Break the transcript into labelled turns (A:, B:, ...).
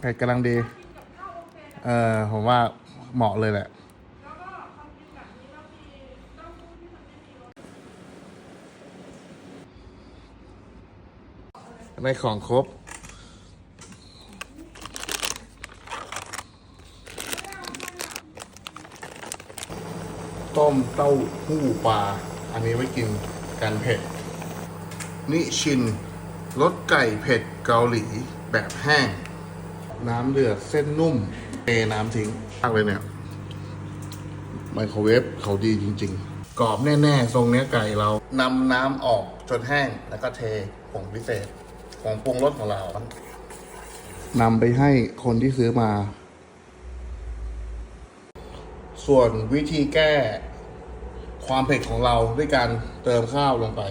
A: เผ็ดกำลังดี เออผมว่าเหมาะเลยแหละได้ของครบ ต้มเต้าหู้ปลา อันนี้ไว้กินกันเผ็ด นิชินรสไก่เผ็ดเกาหลีแบบแห้ง น้ำเดือดเส้นนุ่มเทน้ำทิ้งมากเลยเนี่ย ไมโครเวฟเขาดีจริง ๆ กรอบแน่ๆ ทรงเนี้ยไก่เรานำน้ำออกจนแห้งแล้วก็เทผงพิเศษ ของปรุงรสของเรานำไปให้คนที่ซื้อมา ส่วนวิธีแก้ความเผ็ดของเราด้วยการเติมข้าวลงไป